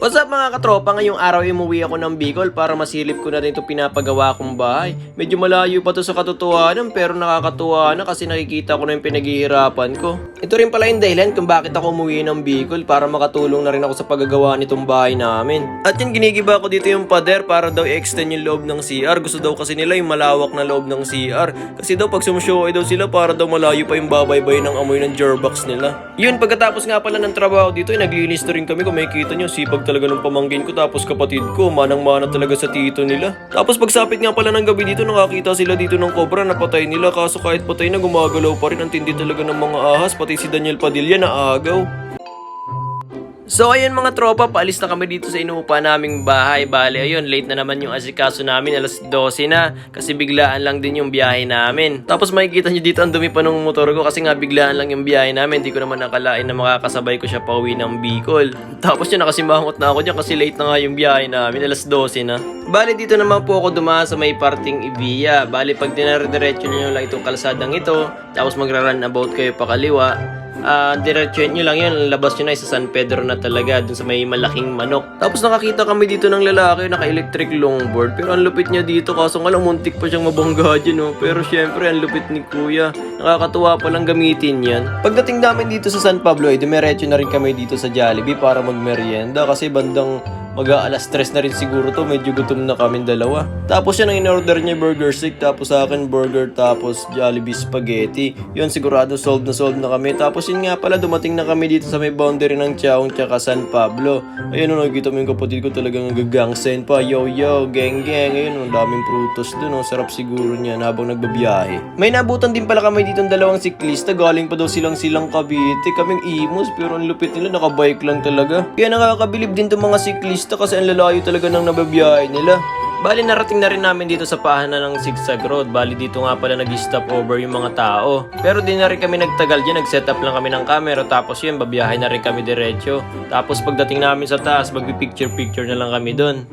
What's up mga katropa? Ngayong araw umuwi ako ng Bicol para masilip ko na rin itong pinapagawa kong bahay. Medyo malayo pa to sa katotohanan pero nakakatuwa na kasi nakikita ko na yung pinaghihirapan ko. Ito rin pala yung dahilan kung bakit ako umuwi ng Bicol para makatulong na rin ako sa paggagawa nitong bahay namin. At yung ginigiba ko dito yung pader para daw i-extend yung loob ng CR. Gusto daw kasi nila yung malawak na loob ng CR. Kasi daw pag sumusyoy daw sila para daw malayo pa yung babaybay ng amoy ng Jorbox nila. Yun, pagkatapos nga pala ng trabaho dito, ay naglinis na rin kami kung makikita nyo. Sipag talaga ng pamangkin ko tapos kapatid ko, manang-mana talaga sa tito nila. Tapos pagsapit nga pala ng gabi dito, nakakita sila dito ng cobra na patay nila. Kaso kahit patay na, gumagalaw pa rin. Ang tindi talaga ng mga ahas, pati si Daniel Padilla na agaw. So ayun mga tropa, paalis na kami dito sa inuupa naming bahay. Bale, ayun, late na naman yung asikaso namin, alas 12 na. Kasi biglaan lang din yung biyahe namin. Tapos makikita nyo dito, ang dumi pa ng motor ko kasi nga biglaan lang yung biyahe namin. Hindi ko naman nakalain na makakasabay ko siya pauwi ng Bicol. Tapos yun, nakasimangot na ako dyan kasi late na nga yung biyahe namin, alas 12 na. Bale, dito naman po ako dumaan sa may parting Ibiya. Bale, pag dinarediretso nyo lang itong kalsadang ito, tapos magra-run about kayo pa kaliwa, Ah, diretsuhin nyo lang yun, labas nyo na sa San Pedro na talaga, dun sa may malaking manok. Tapos nakakita kami dito ng lalaki, naka-electric longboard, pero ang lupit niya dito, kaso nga lang muntik pa siyang mabangga dyan, no? Pero syempre, ang lupit ni kuya, nakakatuwa pa lang gamitin yan. Pagdating namin dito sa San Pablo, eh, dumiretso na rin kami dito sa Jollibee para magmerienda, kasi bandang mag alas stress na rin siguro to, medyo gutom na kami dalawa. Tapos yan ang in-order niya burger stick, tapos sa akin burger, tapos Jollibee spaghetti. Yun sigurado solved na solved na kami. Tapos yun nga pala, dumating na kami dito sa may boundary ng Chaong tsaka San Pablo. Ayun, no, nakikita mo yung kapatid ko talagang gagangsen pa. Yo, yo, geng, geng. Ayun, ang daming prutos dun. Oh. Sarap siguro niya habang nagbabiyahe. May nabutan din pala kami dito ng dalawang siklista. Galing pa daw silang silang Cavite. Kaming imos, pero ang lupit nila, nakabike lang talaga. Kaya nakakabilib din itong mga siklista kasi ang lalayo talaga ng nababiyahe nila. Bali narating na rin namin dito sa pahanan ng Zigzag Road. Bali dito nga pala nag-stop over yung mga tao. Pero di na rin kami nagtagal dyan. Nag-set up lang kami ng camera. Tapos yun, babiyahe na rin kami diretso. Tapos pagdating namin sa taas, magpi-picture-picture na lang kami doon.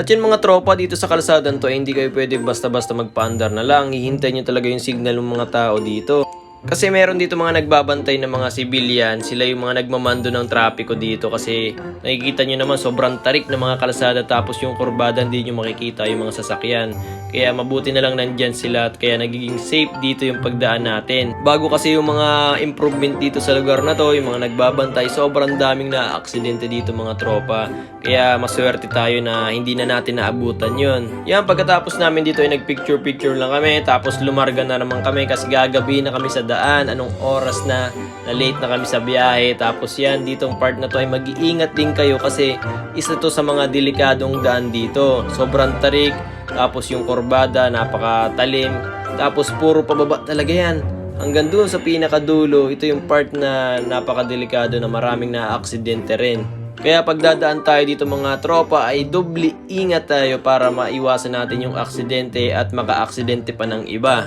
At yun mga tropa dito sa kalsadan to, eh, hindi kayo pwede basta-basta magpaandar na lang. Hihintay nyo talaga yung signal ng mga tao dito. Kasi meron dito mga nagbabantay ng mga civilian, sila yung mga nagmamando ng trapiko dito kasi nakikita nyo naman sobrang tarik ng mga kalsada tapos yung kurbada hindi nyo makikita yung mga sasakyan. Kaya mabuti na lang nandyan sila at kaya nagiging safe dito yung pagdaan natin. Bago kasi yung mga improvement dito sa lugar na to, yung mga nagbabantay, sobrang daming na aksidente dito mga tropa. Kaya maswerte tayo na hindi na natin naabutan yon. Yan, pagkatapos namin dito ay nagpicture-picture lang kami tapos lumarga na naman kami kasi gagabi na kami sa daan, anong oras na, na late na kami sa biyahe. Tapos yan, ditong part na to ay mag-iingat din kayo kasi isa to sa mga delikadong daan dito. Sobrang tarik, tapos yung korbada, napakatalim, tapos puro pababa talaga yan. Hanggang doon sa pinakadulo, ito yung part na napakadelikado na maraming na-aksidente rin. Kaya pagdadaan tayo dito mga tropa ay doble ingat tayo para maiwasan natin yung aksidente at maka-aksidente pa ng iba.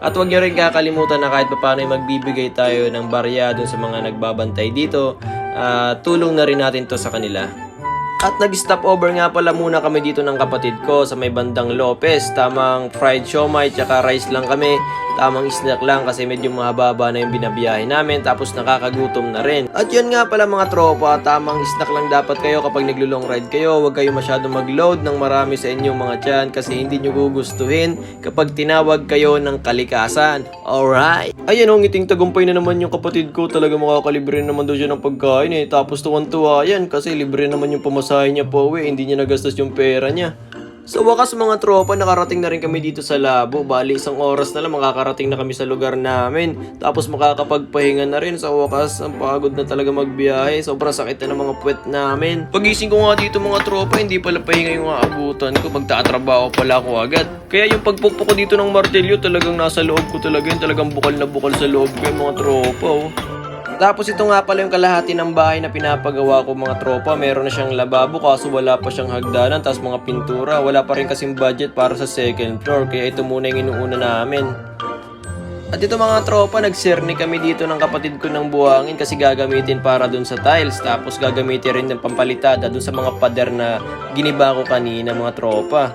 At huwag nyo rin kakalimutan na kahit paano ay magbibigay tayo ng barya dun sa mga nagbabantay dito, ah, tulong na rin natin to sa kanila. At nag-stop over nga pala muna kami dito ng kapatid ko sa may bandang Lopez. Tamang fried siomay tsaka rice lang kami. Tamang snack lang kasi medyo mahaba na yung binabiyahe namin tapos nakakagutom na rin. At yun nga pala mga tropa, tamang snack lang dapat kayo kapag naglo-long ride kayo. Huwag kayo masyadong mag-load ng marami sa inyong mga tiyan kasi hindi nyo gugustuhin kapag tinawag kayo ng kalikasan. Alright. Ayun oh, ngiting tagumpay na naman yung kapatid ko. Talaga makakalibre naman daw siya ng pagkain eh. Tapos tuwan-tuwa yan kasi libre naman yung pamasahe niya po uwi. Hindi niya nagastos yung pera niya. Sa wakas mga tropa, nakarating na rin kami dito sa labo. Bali, isang oras na lang makakarating na kami sa lugar namin. Tapos makakapagpahinga na rin sa wakas. Ang pagod na talaga magbiyahe. Sobrang sakit na ng mga puwet namin. Pagising ko nga dito mga tropa, hindi pala pahinga yung aabutan ko. Magtatrabaho pala ako agad. Kaya yung pagpukpok ko dito ng martelyo, talagang nasa loob ko talaga yun. Talagang bukal na bukal sa loob ko yung mga tropa. Oh. Tapos ito nga pala yung kalahati ng bahay na pinapagawa ko mga tropa. Meron na siyang lababo kaso wala pa siyang hagdanan. Tapos mga pintura. Wala pa rin kasing budget para sa second floor. Kaya ito muna yung inuuna namin. At ito mga tropa, nag-sirni kami dito ng kapatid ko ng buhangin kasi gagamitin para dun sa tiles. Tapos gagamitin rin ng pampalitada dun sa mga pader na giniba ko kanina mga tropa.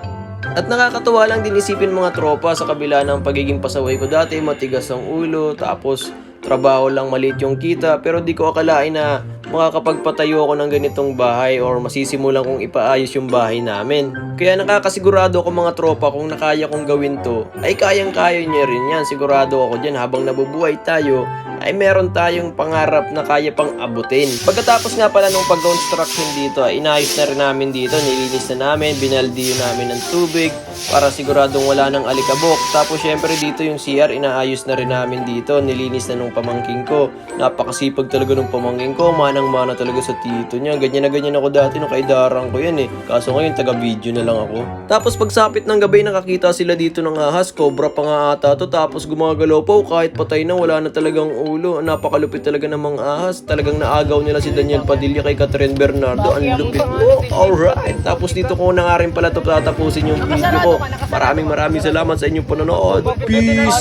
At nakakatuwa lang din isipin mga tropa sa kabila ng pagiging pasaway ko dati, matigas ang ulo, tapos trabaho lang maliit yung kita, pero di ko akalain na makakapagpatayo ako ng ganitong bahay or masisimulan kong ipaayos yung bahay namin. Kaya nakakasigurado ako mga tropa kung nakaya kong gawin to, ay kayang-kaya niya rin yan. Sigurado ako dyan habang nabubuhay tayo, ay meron tayong pangarap na kaya pang abutin. Pagkatapos nga pala nung pag-construction dito, ay inayos na rin namin dito, nilinis na namin, binaldi namin ng tubig para siguradong wala ng alikabok. Tapos syempre dito yung CR, inaayos na rin namin dito, nilinis na nung pamangking ko. Napakasipag talaga nung pamangking ko, manang-mana talaga sa tito niya. Ganyan na ganyan ako dati nung kaidarang ko yan eh. Kaso ngayon taga-video na lang ako. Tapos pagsapit ng gabi, nakakita sila dito ng ahas, cobra pa nga ata to. Tapos gumagalaw pa, oh, kahit patay na, wala na talagang ulo. Napakalupit talaga ng mga ahas. Talagang naagaw nila si Daniel Padilla kay Catherine Bernardo. Ang lupit mo. Alright. Tapos dito ko na nga rin pala to tatapusin yung video ko. Maraming maraming salamat sa inyong panonood. Peace!